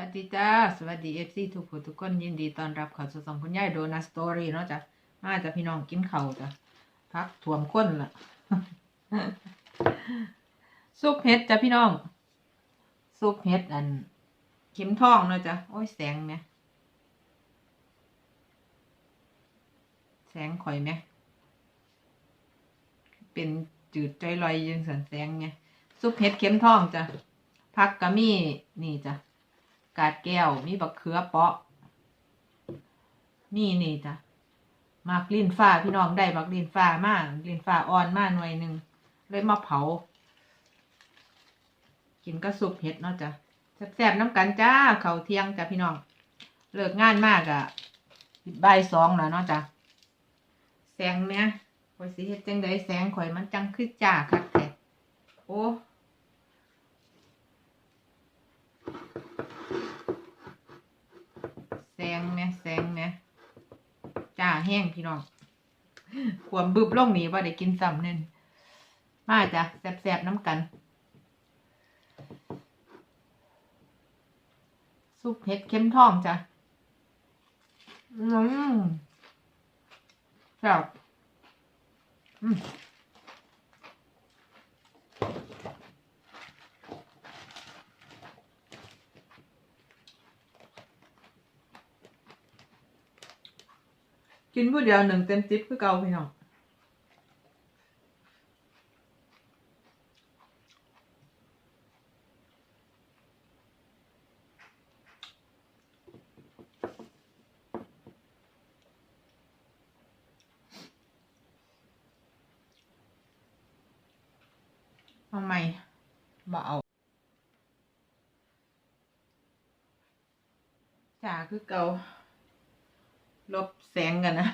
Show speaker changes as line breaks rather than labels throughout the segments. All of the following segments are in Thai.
วัสดีจ้า สวัสดีเอฟซีทุกผู้ทุกคนยินดีต้อนรับเข้าสู่สองคุณยายโดนัสตอรี่เนาะจ้ะมาจ้ะพี่น้องกินข้าวจ้ะพักถ่วมข้นละซุปเห็ดจ้ะพี่น้อง ซุปเห็ดอัน เข็มทองเนาะจ้ะโอ้ยแสงไหมแสงข่อยไหมเป็นจืดใจลอยยังสันแสงไงซุปเห็ดเข็มทองจ้ะผักกะมี่นี่จ้ะ กาดแก้ว มีบักเขือเปาะ นี่นี่จ้ะมากลิ้นฟ้าพี่น้องได้บักลิ้นฟ้ามากลิ้นฟ้าอ่อนมากหน่วยหนึ่งเลยมาเผา กินก็สุปเห็ดเนาะจ้ะแซ่บๆน้ำกันจ้าเขาเที่ยงจ้ะพี่น้อง เลิกงานมากอะบ่ายสองแล้วเนาะจ้ะแสงเนี้ยข่อยสิเฮ็ดจังไดแสงข่อยมันจังคือจ้าคักแท้โอ้ แสงแหม่แสงแหม่จ้า แห้งพี่น้องขวมบึบลงนี้ว่าได้กินซ้ำเน่นมาจ้ะแสบๆน้ำกัน ซุปเห็ดเข็มทองจ้ะอืมแซ่บอืม กินผู้เดียวหนึ่งเต็มติ๊บคือเก่าพี่น้องทำไมบ่เอาจ่าคือเก่า ลบแสงกันนะ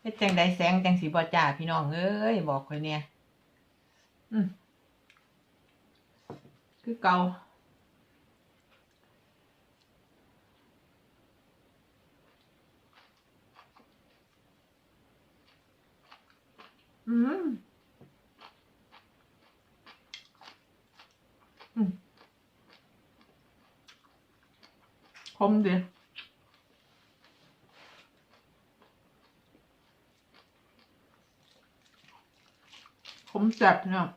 เฮ็ดจังใดแสงจังสีบ่จ่าพี่น้องเอ้ยบอกค่อยเนี่ยอืมคือเกาอืมอืมคมดี ผมจัดเนาะ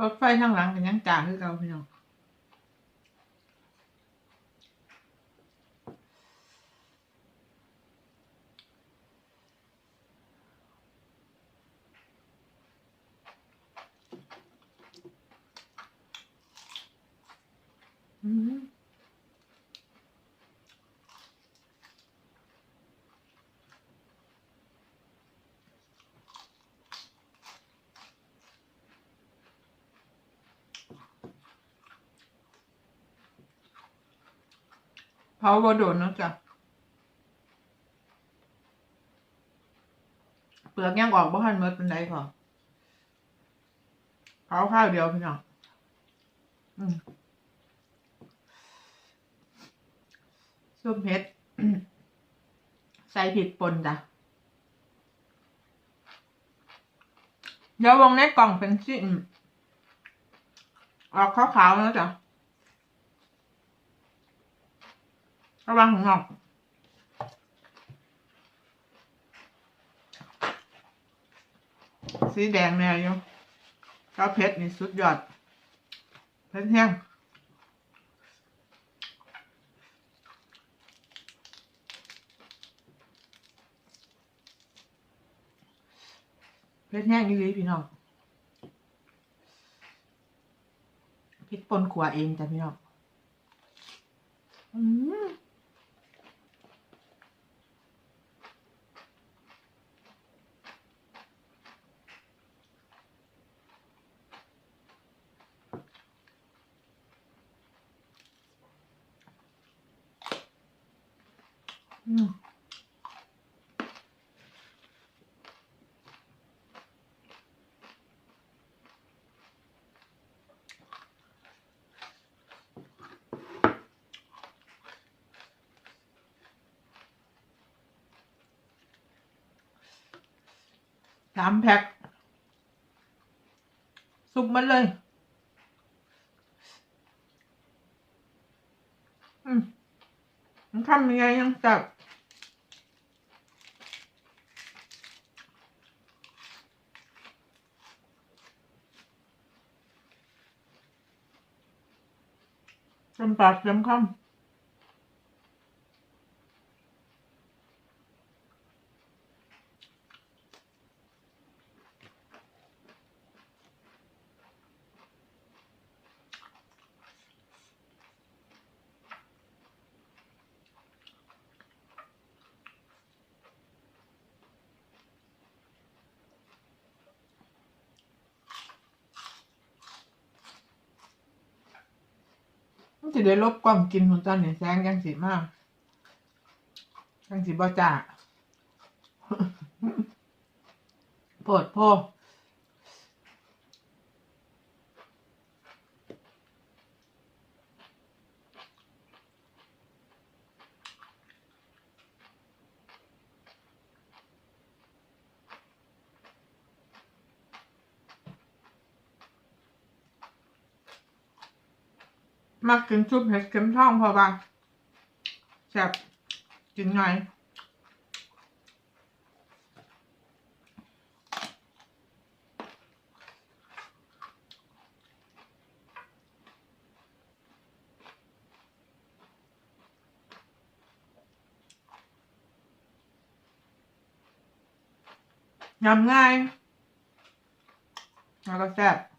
รถไฟทางหลังเป็นยังจ่าคือเราพี่น้อง เผาบโดนนะจ้ะเปลือกยังออกบ่ทันเมื่อเป็นไรพอเผาข้าวเดียวพี่น้องอืม ส้มเผ็ดใส่ผิดปนจ้ะเดี๋ยววงในกล่องเป็นสีอืมออกขาวๆแล้วจ้ะระวังของนอกสีแดงแน่อยู่ก็เผ็ดนี่สุดยอดเผ็ดแห้ง เพชรแห้งนี่เลยพี่น้องพริกป่นขัวเองจ้ะพี่น้องอืมอืม สามแพ็คซุปมันเลย อืมมันทำยังไงยังจับเต็มปากเต็มคำ มันจะได้ลบกล้องกินของจันเนี่ยแสงยังสีมากยังสีบ่จ่าโปวดพ่อ มักกินซุปเห็ดเข็มทองพอบ้างแซ่บกินไงายยำง่ายแล้วก็แซ่บ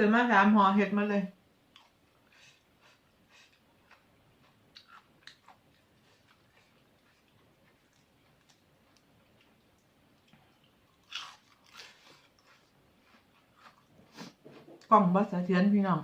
ซื้อมาสามห่อเห็ดมาเลย กล่องบัสเทียนพี่น้อง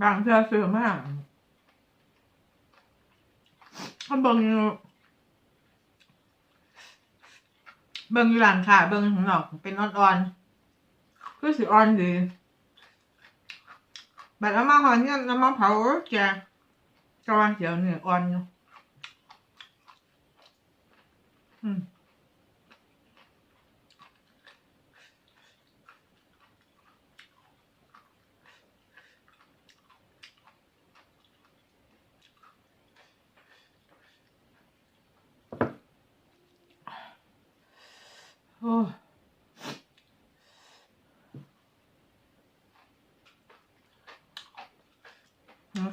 บางเทื่อซื้อมากถ้าเบิ่งเบิ่งอยู่หลังค่ะ เบิ่งของนอกเป็นอ่อนๆคือสิอ่อนดีบัดเอามาห่อเนี่ยน้ำมาเผาแกก็ว่าเดี๋ยวเนื้ออ่อนอยู่อืม ก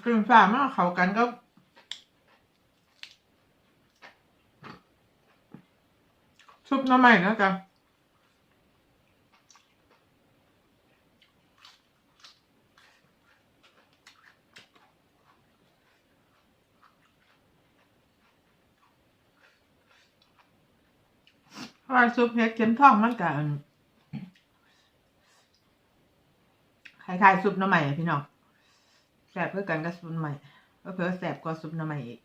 ลิ่นฝ่ามากเขากันก็ซุปน้ำใหม่นะจ๊ะเพราะว่า ซุปเห็ดเข็มทองมันกันคล้ายๆซุปน้ำใหม่พี่น้องแสบเพื่อกันกับซุปหน้ำใหม่ก็เพื่อแสบกว่าซุปน้ำใหม่อีก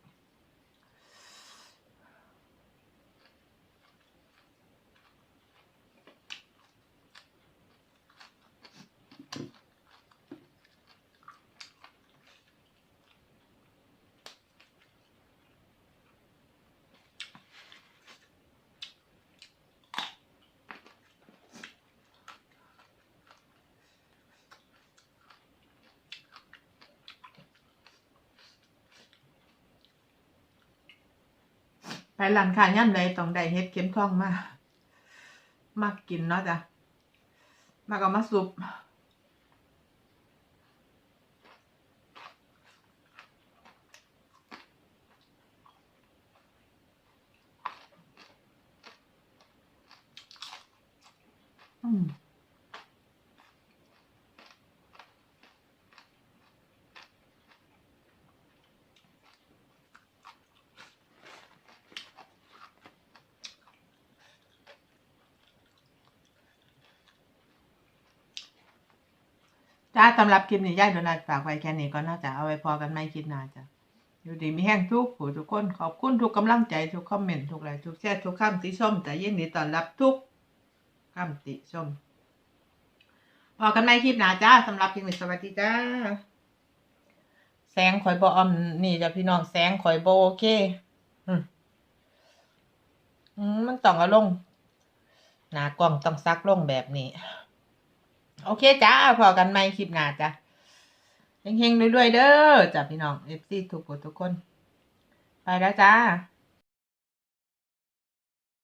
ไปร้านค้าย่ำใดต้องได้เฮ็ดเข็มทองมา มากินเนาะจ้ะมาก็มาสุบอืม จ้าสำหรับคลิปนี้ย่ายโดนัทฝากไว้แค่นี้ก็น่าจะเอาไว้พอกันไม่คลิปหน้าจ้ะอยู่ดีมีแห้งทุกผู้ทุกคนขอบคุณทุกกำลังใจทุกคอมเมนต์ทุกไลค์ทุกแชร์ทุกคำติชมแต่ยินดีต้อนรับทุกคำติชมพอกันไม่คลิปหน้าจ้าสำหรับคลิปนี้สวัสดีจ้า แสงข่อยบออมนี่จ้ะพี่น้องแสงข่อยบโอเคอืมอืมมันต้องเอาลงหนากล้องต้องซักลงแบบนี้ โอเคจ้าพอกันไหมคลิปหน้าจ้ะเฮงๆด้วยๆเด้อจ้ะพี่น้องเอฟซีทุกคนทุกคน ไปแล้วจ้า